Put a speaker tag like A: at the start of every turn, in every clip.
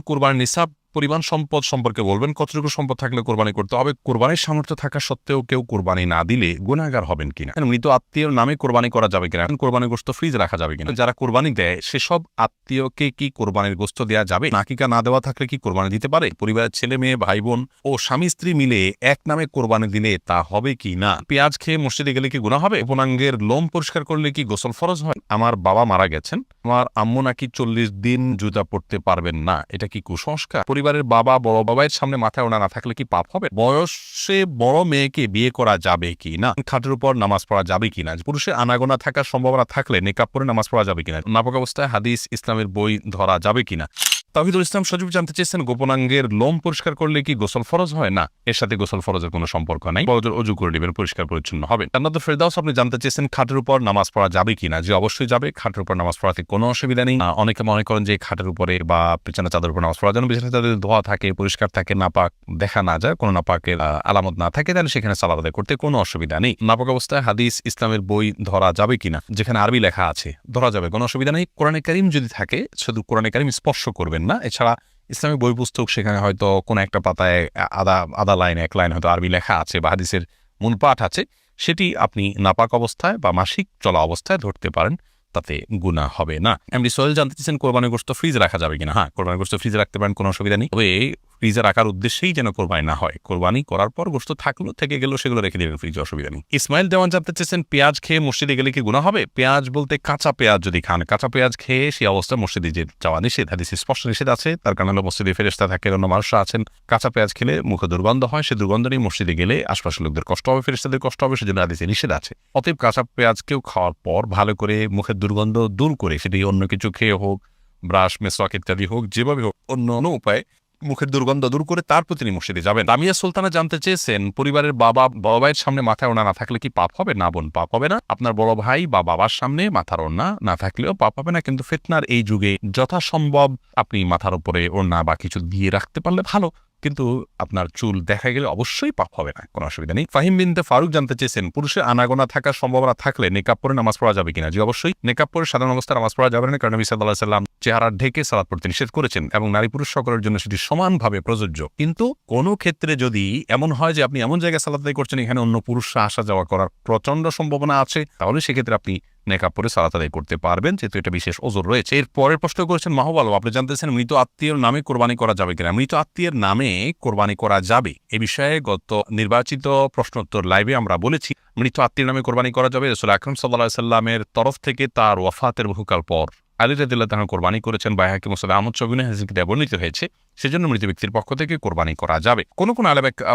A: কোরবানির নিসাব পরিমাণ সম্পদ সম্পর্কে বলবেন, কতটুকু সম্পদ থাকলে কোরবানি করতে হবে? কোরবানির সামর্থ্য থাকা সত্ত্বেও কেউ কোরবানি না দিলে গুণাগার হবেন কিনা? মৃত আত্মীয়র নামে কোরবানি করা যাবে কিনা? কোরবানির গোস্ত ফ্রিজ রাখা যাবে কিনা? যারা কোরবানি দেয়, সেসব আত্মীয়কে কি কোরবানির গোস্ত দেওয়া যাবে? নাকিকা না দেওয়া থাকলে কি কোরবানি দিতে পারে? পরিবারের ছেলে মেয়ে ভাই বোন ও স্বামী স্ত্রী মিলে এক নামে কোরবানি দিলে তা হবে কি না? পেঁয়াজ খেয়ে মসজিদে গেলে কি গুণা হবে? উপনাঙ্গের লোম পরিষ্কার করলে কি গোসল ফরজ হয়? আমার বাবা মারা গেছেন। আমার আম্মু নাকি চল্লিশ দিন জুতা পড়তে পারবেন না। এটা কি কুসংস্কার? পরিবারের বাবা, বড় বাবাইয়ের সামনে মাথায় ওনা না থাকলে কি পাপ হবে? বয়সে বড় মেয়েকে বিয়ে করা যাবে কি না? খাটের উপর নামাজ পড়া যাবে কি না? পুরুষের আনাগোনা থাকার সম্ভাবনা থাকলে নেকাপ পরে নামাজ পড়া যাবে কিনা নাপক অবস্থায় হাদিস, ইসলামের বই ধরা যাবে কিনা তাহিদুল ইসলাম সজীব জানতে চেয়েছেন গোপনাঙ্গের লোম পরিষ্কার করলে কি গোসল ফরজ হয়? না, এর সাথে গোসল ফরজের কোনো সম্পর্ক নাই। বড় অজু করে নেবেন পরিষ্কার পরিচ্ছন্ন হবে। জান্নাত ফেরদাউস, আপনি জানতে চেয়েছেন খাটের উপর নামাজ পড়া যাবে কিনা? যে অবশ্যই যাবে। খাটের উপর নামাজ পড়াতে কোনো অসুবিধা নেই। অনেকে মনে করেন যে খাটের উপরে বা পেছনে চাদর উপর নামাজ পড়া যেন বিছানা চাদর ধোয়া থাকে, পরিষ্কার থাকে, নাপাক দেখা না যায়, কোনো নাপাকের আলামত না থাকে, তাহলে সেখানে সালাদ আদায় করতে কোনো অসুবিধা নেই। নাপাক অবস্থায় হাদিস, ইসলামের বই ধরা যাবে কিনা? যেখানে আরবি লেখা আছে, ধরা যাবে, কোনো অসুবিধা নেই। কোরআনে কারিম যদি থাকে, শুধু কোরআনে কারিম স্পর্শ করবেন না? এছাড়া ইসলামিক বই পুস্তক সেখানে হয়তো কোনো একটা পাতায় আদা আদা লাইন, এক লাইন হয়তো আরবি লেখা আছে বা হাদিসের মূল পাঠ আছে। সেটি আপনি নাপাক অবস্থায় বা মাসিক চলা অবস্থায় ধরতে পারেন, তাতে গুণা হবে না। এমনি সোহেল জানতে চাইছেন কোরবানি গোস্ত ফ্রিজে রাখা যাবে কিনা? হ্যাঁ কোরবানি গোস্ত ফ্রিজে রাখতে পারেন, কোনো অসুবিধা নেই। তবে ফ্রিজে রাখার উদ্দেশ্যেই যেন কোরবানি না হয়। কোরবানি করার পর গোস্ত থাকল, থেকে গেলেও সেগুলো রেখে দেবেন ফ্রিজে, অসুবিধা নেই। ইসমাইল দেওয়ান জানতে চেয়েছেন, পেঁয়াজ খেয়ে মসজিদে গেলে কি গুণা হবে? পেঁয়াজ বলতে কাঁচা পেঁয়াজ যদি খান, কাঁচা পেঁয়াজ খেয়ে সেই অবস্থায় মসজিদে যে যাওয়া নিষেধ, হাদিস স্পষ্ট নিষেধ আছে, তার কারণে মসজিদে ফেরেস্তা থাকে, অন্য মানুষরা আছেন। কাঁচা পেঁয়াজ খেলে মুখে দুর্গন্ধ হয়, সে দুর্গন্ধ নিয়ে মসজিদে গেলে আশপাশের লোকদের কষ্ট হবে ফেরেস্তাদের কষ্ট হবে, সেজন্য হাদিসে নিষেধ আছে। অতএব কাঁচা পেঁয়াজকেও খাওয়ার পর ভালো করে মুখের দুর্গন্ধ দূর করে, সেটি অন্য কিছু খেয়ে হোক, ব্রাশ, মেসওয়াক ইত্যাদি হোক, যেভাবে হোক, অন্য অন্য উপায়ে মুখের দুর্গন্ধ দূর করে তারপর তিনি মসজিদে যাবেন। দামিয়া সুলতানা জানতে চেয়েছেন, পরিবারের বাবা, বড় ভাইয়ের সামনে মাথায় ওনা না থাকলে কি পাপ হবে? না বোন, পাপ হবে না। আপনার বড় ভাই বা বাবার সামনে মাথার ওনা না থাকলেও পাপ হবে না। কিন্তু ফেতনার এই যুগে যথাসম্ভব আপনি মাথার উপরে ওড়না বা কিছু দিয়ে রাখতে পারলে ভালো। কিন্তু আপনার চুল দেখা গেলে অবশ্যই পাপ হবে না, কোনো অসুবিধা নেই। ফাহিম বিনতে ফারুক জানতে চেয়েছেন, পুরুষের আনাগোনা থাকার সম্ভাবনা থাকলে নেকাপ পরে নামাজ পড়া যাবে কিনা? জি, অবশ্যই। নেকাপ পরে সাধারণ অবস্থায় নামাজ পড়া যাবে না, কারণ নবী সাল্লাহ সাল্লাম চেহারা ঢেকে সালাদ পড়তে নিষেধ করেছেন এবং নারী পুরুষ সকলের জন্য সেটি সমানভাবে প্রযোজ্য। কিন্তু কোনো ক্ষেত্রে যদি এমন হয় যে আপনি এমন জায়গায় সালাদ করছেন, এখানে অন্য পুরুষরা আসা যাওয়া করার প্রচণ্ড সম্ভাবনা আছে, তাহলে সেক্ষেত্রে আপনি নেকাপ পরে সালাত আদায় করতে পারবেন, যেহেতু এটা বিশেষ ওজোর রয়েছে। এর পরের প্রশ্ন করেছেন মাহবুব আলম আপনি জানতেছেন মৃত আত্মীয়র নামে কোরবানি করা যাবে কিনা? মৃত আত্মীয়ের নামে কোরবানি করা যাবে। এ বিষয়ে গত নির্বাচিত প্রশ্নোত্তর লাইভে আমরা বলেছি, মৃত আত্মীয় নামে কোরবানি করা যাবে। রসুল আকরম সাল্লাহ সাল্লামের তরফ থেকে তার ওয়াফাতের বহুকাল পর। আলী রাদিল্লাহ তাহা কোরবানি করেছেন বাইহাকি মোসাদ আহমদ চবিনে হাজিকে বর্ণিত হয়েছে। সেজন্য মৃত ব্যক্তির পক্ষ থেকে কোরবানি করা যাবে। কোন কোন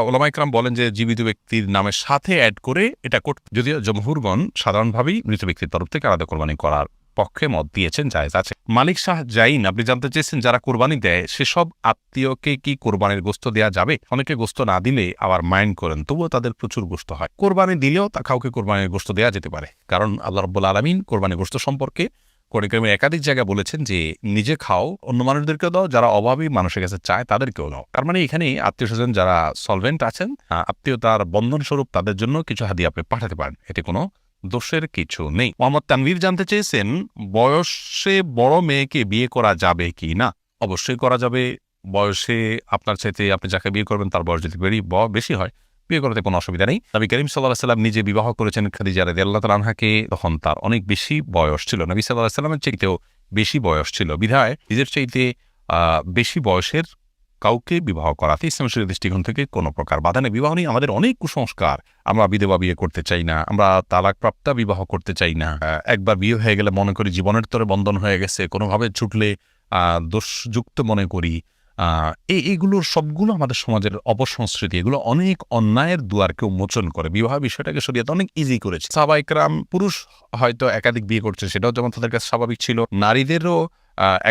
A: ওলামাইকরাম বলেন যে জীবিত ব্যক্তির নামের সাথে অ্যাড করে এটা যদিও জমহুরগণ সাধারণভাবেই মৃত ব্যক্তির তরফ থেকে আলাদা কোরবানি করার পক্ষে মত দিয়েছেন, জায়েজ আছে। মালিক শাহ জাইন, আপনি জানতে চেয়েছেন যারা কোরবানি দেয়, সেসব আত্মীয়কে কি কোরবানির গোস্ত দেওয়া যাবে? অনেকে গোস্ত না দিলে আবার মাইন্ড করেন, তবুও তাদের প্রচুর গোস্ত হয়। কোরবানি দিলেও তা কাউকে কোরবানির গোস্ত দেওয়া যেতে পারে। কারণ আল্লাহ রব্বুল আলমিন কোরবানির গোস্ত সম্পর্কে কোরআন একাধিক জায়গায় বলেছেন যে, নিজে খাও, অন্য মানুষদেরকেও দাও, যারা অভাবী মানুষের কাছে চায় তাদেরকেও দাও। তার মানে এখানে আত্মীয় স্বজন যারা সলভেন্ট আছেন আত্মীয়তার বন্ধন স্বরূপ তাদের জন্য কিছু হাদিয়া আপনি পাঠাতে পারেন। এতে কোনো দোষের কিছু নেই। মোহাম্মদ তানভীর জানতে চেয়েছেন, বয়সে বড় মেয়েকে বিয়ে করা যাবে কি না? অবশ্যই করা যাবে। বয়সে আপনার চাইতে আপনি যাকে বিয়ে করবেন, তার বয়স যদি বেশি হয় বিয়ে করাতে কোনো অসুবিধা নেই। নবী করিম সাল্লাহ সাল্লাম নিজে বিবাহ করেছেন খাদিজা রাদি আল্লাহ তালাহাকে তখন তার অনেক বেশি বয়স ছিল। নবী সাল্লাহ সাল্লামের চাইতেও বেশি বয়স ছিল। বিধায় নিজের চাইতে বেশি বয়সের কাউকে বিবাহ করাতে ইসলাম দৃষ্টিকোণ থেকে কোনো প্রকার বাধা নেই। বিবাহ নিয়ে আমাদের অনেক কুসংস্কার। আমরা বিধবা বিয়ে করতে চাই না। আমরা তালাকপ্রাপ্তা বিবাহ করতে চাই না। একবার বিয়ে হয়ে গেলে মনে করি জীবনের তরে বন্ধন হয়ে গেছে। কোনোভাবে ছুটলে দোষযুক্ত মনে করি। আহ, এই এইগুলোর সবগুলো আমাদের সমাজের অপসংস্কৃতি এগুলো অনেক অন্যায়ের দুয়ারকে উন্মোচন করে। বিবাহ বিষয়টাকে শরীয়তে অনেক ইজি করেছে। সাবাইকরাম পুরুষ হয়তো একাধিক বিয়ে করছে সেটাও যেমন তাদের কাছে স্বাভাবিক ছিল। নারীদেরও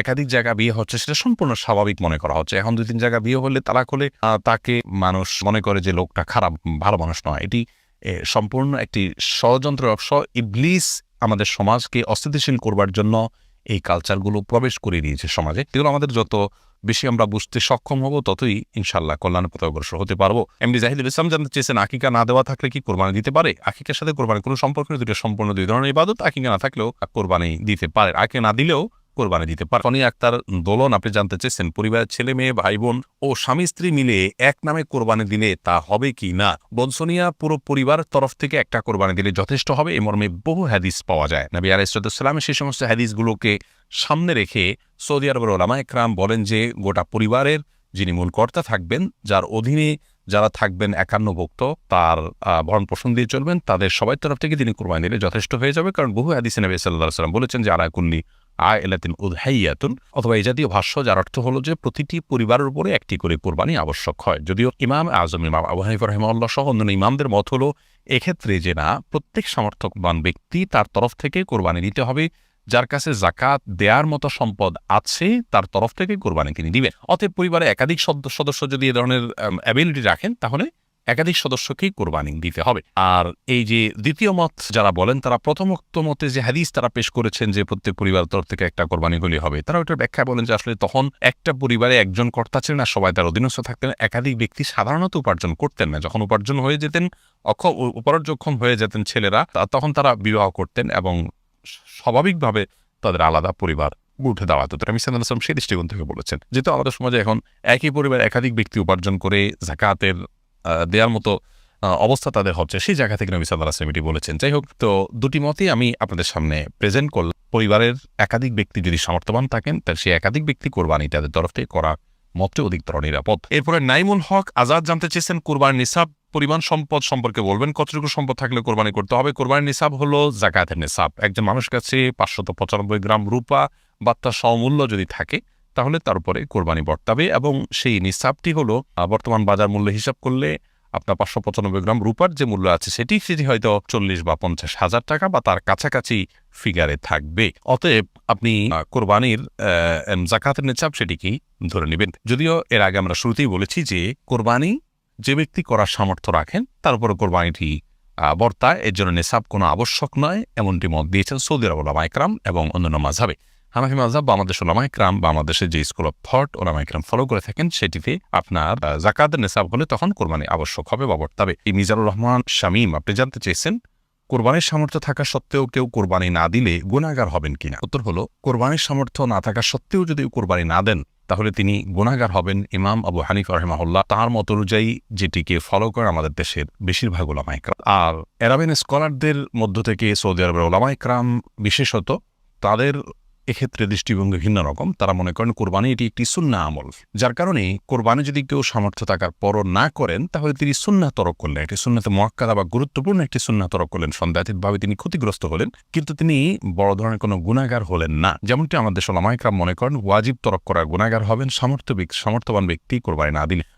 A: একাধিক জায়গা বিয়ে হচ্ছে সেটা সম্পূর্ণ স্বাভাবিক মনে করা হচ্ছে। এখন দুই তিন জায়গা বিয়ে হলে তালাক হলে তাকে মানুষ মনে করে যে লোকটা খারাপ ভালো মানুষ নয়। এটি সম্পূর্ণ একটি ষড়যন্ত্র অংশ ইবলিস আমাদের সমাজকে অস্থিতিশীল করবার জন্য এই কালচারগুলো প্রবেশ করে দিয়েছে সমাজে। এগুলো আমাদের যত বেশি আমরা বুঝতে সক্ষম হব, ততই ইনশাল্লাহ কল্যাণ পথে অগ্রসর হতে পারব। এমনি জাহিদুল ইসলাম জানতে চেয়েছেন, আকিকা না দেওয়া থাকলে কি কোরবানি দিতে পারে? আকিকার সাথে কোরবানি কোনো সম্পর্ক নেই দুটো সম্পূর্ণ দুই ধরনের ইবাদত, আকিকা না থাকলেও কোরবানি দিতে পারে। আকে না দিলেও কোরবানি দিতে পারে। ফনি আক্তার দোলন, আপনি জানতে চেয়েছেন, পরিবারের ছেলে মেয়ে ভাই বোন ও স্বামী স্ত্রী মিলে এক নামে কোরবানি দিলে তা হবে কি না? বনসোনিয়া পুরো পরিবার তরফ থেকে একটা কোরবানি দিলে যথেষ্ট হবে, এ মর্মে বহু হাদিস পাওয়া যায়। নবী আলাইসালামের সেই সমস্ত হাদিসগুলোকে সামনে রেখে সৌদি আরবের ওলামা একরাম বলেন যে, গোটা পরিবারের যিনি মূল কর্তা থাকবেন, যার অধীনে যারা থাকবেন একান্ন ভক্ত, তার ভরণ পোষণ দিয়ে চলবেন, তাদের সবাই তরফ থেকে তিনি কোরবানি দিলে যথেষ্ট হয়ে যাবে। কারণ বহু হাদিসে নবী সাল্লাহ সাল্লাম বলেছেন যে, আলাকুল্লি আ এলাতিন উদহাইয়াতুন, অথবা এই জাতীয় ভাষ্য যার অর্থ হলো যে প্রতিটি পরিবারের উপরে একটি করে কোরবানি আবশ্যক হয়। যদিও ইমাম আজম, ইমাম আবু হানিফ রহমাল্লাহ সহ অন্যান্য ইমামদের মত হলো এক্ষেত্রে যে না, প্রত্যেক সমর্থকবান ব্যক্তি তার তরফ থেকে কোরবানি দিতে হবে, যার কাছে জাকাত দেয়ার মতো সম্পদ আছে, তার তরফ থেকে কোরবানি তিনি দিবেন। অতএব পরিবারে একাধিক সদ- সদস্য যদি এ ধরনের অ্যাবিলিটি রাখেন, তাহলে একাধিক সদস্যকেই কোরবানি দিতে হবে। আর এই যে দ্বিতীয় মত যারা বলেন, তারা প্রথমোক্ত মতে যে হাদিস তারা পেশ করেছেন যে প্রত্যেক পরিবারের তরফ থেকে একটা কোরবানি হলে হবে, তারা ওইটার ব্যাখ্যা বলেন যে আসলে তখন একটা পরিবারে একজন কর্তা ছিলেন আর সবাই তার অধীনস্থ থাকতেন, একাধিক ব্যক্তি সাধারণত উপার্জন করতেন না। যখন উপার্জন হয়ে যেতেন, অক্ষ উপার্জক্ষম হয়ে যেতেন ছেলেরা তখন তারা বিবাহ করতেন এবং স্বাভাবিকভাবে তাদের আলাদা পরিবার উঠে দেওয়া হতো। আমি সাল্লাহ আসলাম সেই দৃষ্টিকোণ থেকে বলেছেন, যেহেতু আমাদের সমাজে এখন একই পরিবার একাধিক ব্যক্তি উপার্জন করে, জাকাতের দেওয়ার মতো অবস্থা তাদের হচ্ছে। সেই জায়গা থেকে নবী সাল্লাহ আসলাম এটি বলেছেন। যাই হোক, তো দুটি মতেই আমি আপনাদের সামনে প্রেজেন্ট করলাম। পরিবারের একাধিক ব্যক্তি যদি সমর্থবান থাকেন তাহলে সেই একাধিক ব্যক্তি কোরবানি তাদের তরফ থেকে করা মতে অধিকতর নিরাপদ। এরপরে নাইমুল হক আজাদ জানতে চেয়েছেন কোরবান নিসাব পরিমাণ সম্পদ সম্পর্কে বলবেন, কতটুকু সম্পদ থাকলে কোরবানি করতে হবে? কোরবানির নিসাব হলো জাকাতের নিসাব। একজন মানুষের কাছে পাঁচশত পঁচানব্বই গ্রাম রূপা বা তার যদি থাকে তাহলে তার উপরে কোরবানি বর্তাবে এবং সেই নিসাবটি হলো বর্তমান বাজার মূল্য হিসাব করলে আপনার পাঁচশো পঁচানব্বই গ্রাম রূপার যে মূল্য আছে সেটি সেটি হয়তো চল্লিশ বা পঞ্চাশ হাজার টাকা বা তার কাছাকাছি ফিগারে থাকবে। অতএব আপনি কোরবানির জাকাতের নিসাব সেটিকেই ধরে নেবেন। যদিও এর আগে আমরা শুরুতেই বলেছি যে কোরবানি যে ব্যক্তি করার সামর্থ্য রাখেন, তার উপরে কোরবানিটি বর্তায়, এর জন্য নেশাব কোনো আবশ্যক নয়, এমনটি মত দিয়েছেন সৌদি আরব ওলামা একরাম এবং অন্যান্য মাঝাবে হানাফি মাঝাব বা আমাদের ওলামা একরাম বা আমাদের দেশের যে স্কুল অফ থট ওলামা একরাম ফলো করে থাকেন সেটিতে আপনার জাকাত নেশাব হলে তখন কোরবানি আবশ্যক হবে বা বর্তাবে এই মিজানুর রহমান শামীম, আপনি জানতে চেয়েছেন, কোরবানির সামর্থ্য থাকা সত্ত্বেও কেউ কোরবানি না দিলে গুণাগার হবেন কিনা? উত্তর হলো, কোরবানির সামর্থ্য না থাকা সত্ত্বেও যদি কোরবানি না দেন, তাহলে তিনি গুণাগার হবেন ইমাম আবু হানিফ রহমাহুল্লাহ। তার মত অনুযায়ী যেটিকে ফলো করে আমাদের দেশের বেশিরভাগ ওলামা ইকরাম আর এরাবিন স্কলারদের মধ্য থেকে সৌদি আরবের ওলামা ইকরাম বিশেষত, তাদের এক্ষেত্রে দৃষ্টিভঙ্গি ভিন্ন রকম। তারা মনে করেন কোরবানি এটি একটি সুন্না আমল। যার কারণে কোরবানি যদি কেউ সামর্থ্য থাকার পরও না করেন, তাহলে তিনি সুন্না তরক করলেন। একটি সুন্নাতে মহাক্কাদা বা গুরুত্বপূর্ণ একটি সুন্না তরক করলেন। সন্দেহাতীতভাবে তিনি ক্ষতিগ্রস্ত হলেন, কিন্তু তিনি বড় ধরনের কোনো গুণাগার হলেন না। যেমনটি আমাদের সোলামাইকরাম মনে করেন, ওয়াজিব তরক করার গুণাগার হবেন সামর্থ্য সামর্থ্যবান ব্যক্তি কোরবানি না দিলে।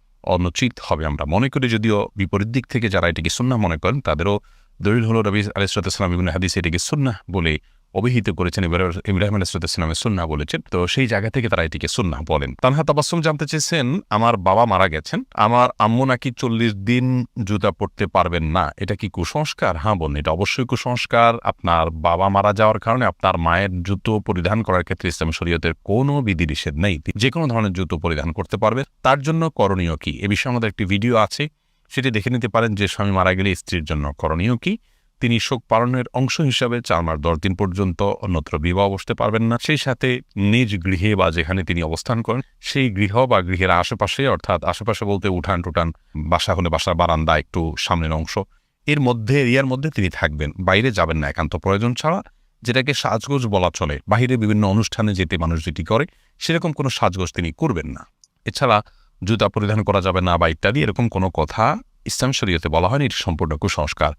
A: অনুচিত হবে। আমরা মনে করি যদিও বিপরীত দিক থেকে যারা এটিকে সুন্না মনে করেন, তাদেরও দলিল হল রবি আলিসাল্লাম বিভিন্ন হাদিস এটিকে সুন্না বলে অভিহিত করেছেন ইব্রাহিম ইব্রাহিম আলাইসালামের সুন্না বলেছেন। তো সেই জায়গা থেকে তারা এটিকে সুন্না বলেন। তানহা তাবাসুম জানতে চেয়েছেন, আমার বাবা মারা গেছেন, আমার আম্মু নাকি চল্লিশ দিন জুতা পড়তে পারবেন না, এটা কি কুসংস্কার? হ্যাঁ বোন, এটা অবশ্যই কুসংস্কার। আপনার বাবা মারা যাওয়ার কারণে আপনার মায়ের জুতো পরিধান করার ক্ষেত্রে ইসলাম শরীয়তের কোনো বিধি নিষেধ নেই। যে কোনো ধরনের জুতো পরিধান করতে পারবে তার জন্য করণীয় কি? এ বিষয়ে আমাদের একটি ভিডিও আছে, সেটি দেখে নিতে পারেন যে স্বামী মারা গেলে স্ত্রীর জন্য করণীয় কি? তিনি শোক পালনের অংশ হিসাবে চার মাস দশ দিন পর্যন্ত অন্যত্র বিবাহ বসতে পারবেন না। সেই সাথে নিজ গৃহে বা যেখানে তিনি অবস্থান করেন, সেই গৃহ বা গৃহের আশেপাশে, অর্থাৎ আশেপাশে বলতে উঠান টুটান বাসা হলে বাসার বারান্দা একটু সামনের অংশ, এর মধ্যে, এরিয়ার মধ্যে তিনি থাকবেন। বাইরে যাবেন না, একান্ত প্রয়োজন ছাড়া, যেটাকে সাজগোজ বলা চলে। বাহিরে বিভিন্ন অনুষ্ঠানে যেতে মানুষ যেটি করে, সেরকম কোনো সাজগোজ তিনি করবেন না। এছাড়া জুতা পরিধান করা যাবে না বা ইত্যাদি, এরকম কোনো কথা ইসলাম শরীয়তে বলা হয়নি, এটি সম্পূর্ণ কুসংস্কার।